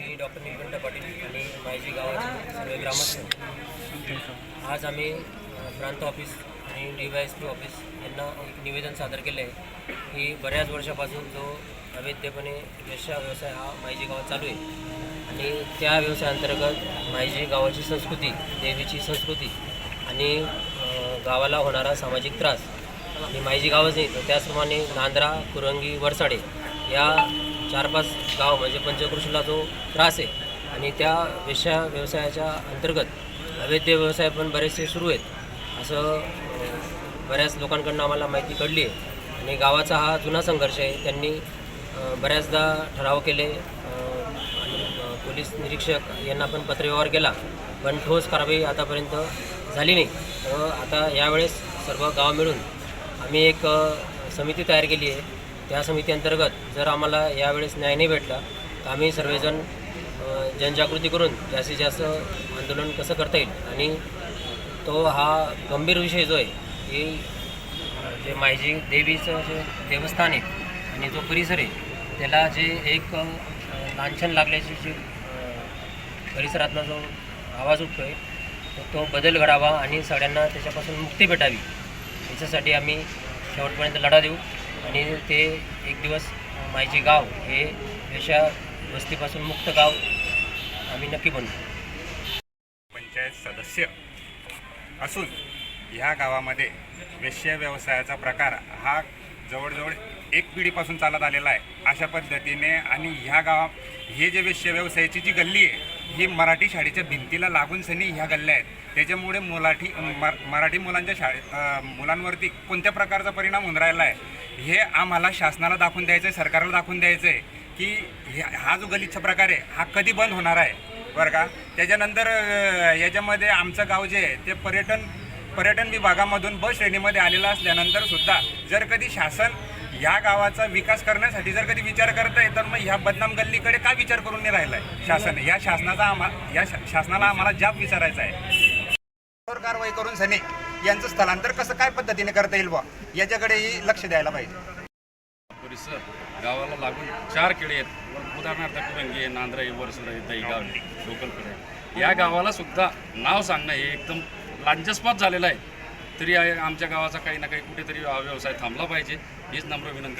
मी doctor Nilkanth Patil आणि माझी गावाचे सर्व ग्रामस्थ. आज आम्ही प्रांत ऑफिस आणि D Y S P office यांना एक निवेदन सादर केलं आहे की बऱ्याच वर्षापासून जो अवैधपणे वेश्या व्यवसाय हा माईजी गावात चालू आहे आणि त्या व्यवसायाअंतर्गत माझी गावाची संस्कृती देवीची संस्कृती आणि गावाला होणारा सामाजिक त्रास आणि मायजी गावच नाही तर त्याचप्रमाणे नांद्रा कुरंगी वरसाडे या चार पाच गाव म्हणजे पंचकृषीला जो त्रास आहे आणि त्या वेश्या व्यवसायाच्या अंतर्गत अवैध व्यवसाय पण बरेचसे सुरू आहेत. असं बऱ्याच लोकांकडून आम्हाला माहिती कळली आहे. आणि गावाचा हा जुना संघर्ष आहे. त्यांनी बऱ्याचदा ठराव केले आणि पोलीस निरीक्षक यांना पण पत्रव्यवहार केला पण ठोस कारवाई आतापर्यंत झाली नाही. तर आता यावेळेस सर्व गाव मिळून आम्ही एक समिती तयार केली आहे. त्या समितीअंतर्गत जर आम्हाला यावेळेस न्याय नाही भेटला तर आम्ही सर्वजण जनजागृती करून जास्तीत जास्त आंदोलन कसं करता येईल? आणि तो हा गंभीर विषय जो आहे की जे मायजी देवीचं जे देवस्थान आहे आणि जो परिसर आहे त्याला जे एक लांछन लागल्याची जी परिसरातला जो आवाज उठतो आहे तो बदल घडावा आणि सगळ्यांना त्याच्यापासून मुक्ती भेटावी. याच्यासाठी आम्ही शेवटपर्यंत लढा देऊ. आणि ते एक दिवस माझे गाव हे वेश्या वस्तीपासून मुक्त गाव आम्ही नक्की बनतो पंचायत सदस्य असून ह्या गावामध्ये वेश्या व्यवसायाचा प्रकार हा जवळजवळ एक पिढीपासून चालत आलेला आहे. अशा पद्धतीने आणि ह्या गावा हे जे वेश्या व्यवसायाची जी गल्ली आहे ही मराठी शाळेच्या भिंतीला लागून सनी ह्या गल्ल्या आहेत. त्याच्यामुळे मराठी मराठी मुलांच्या शाळे मुलांवरती कोणत्या प्रकारचा परिणाम होऊन राहिला आहे? हे आम्हाला शासनाला दाखवून द्यायचं आहे सरकारला दाखवून द्यायचं आहे की ह्या- हा जो गलिच्छ प्रकार आहे हा कधी बंद होणार आहे बरं का? त्याच्यानंतर याच्यामध्ये आमचं गाव जे आहे ते पर्यटन पर्यटन विभागामधून ब श्रेणीमध्ये आलेलं असल्यानंतर सुद्धा जर कधी शासन या गावाचा विकास करण्यासाठी जर कधी विचार करत आहे तर मग ह्या बदनाम गल्लीकडे का विचार करून नाही राहिला आहे शासन? या शासनाचा आम्हा या शा- शासनाला आम्हाला जाब विचारायचा आहे. कारवाई करून सनी यांचं स्थलांतर कसं काय पद्धतीने करता येईल बा याच्याकडेही लक्ष द्यायला पाहिजे. परिसर गावाला लागून चार खेडे आहेत. उदाहरणार्थ कुरंगी नांद्रा आहे वरसड आहे दहीगाव आहे लोकलकडे आहे या गावाला सुद्धा नाव सांगणं हे एकदम लांजस्पद झालेलं आहे. तरी आमच्या गावाचा काही ना काही कुठेतरी हा व्यवसाय थांबला पाहिजे हीच नम्र विनंती.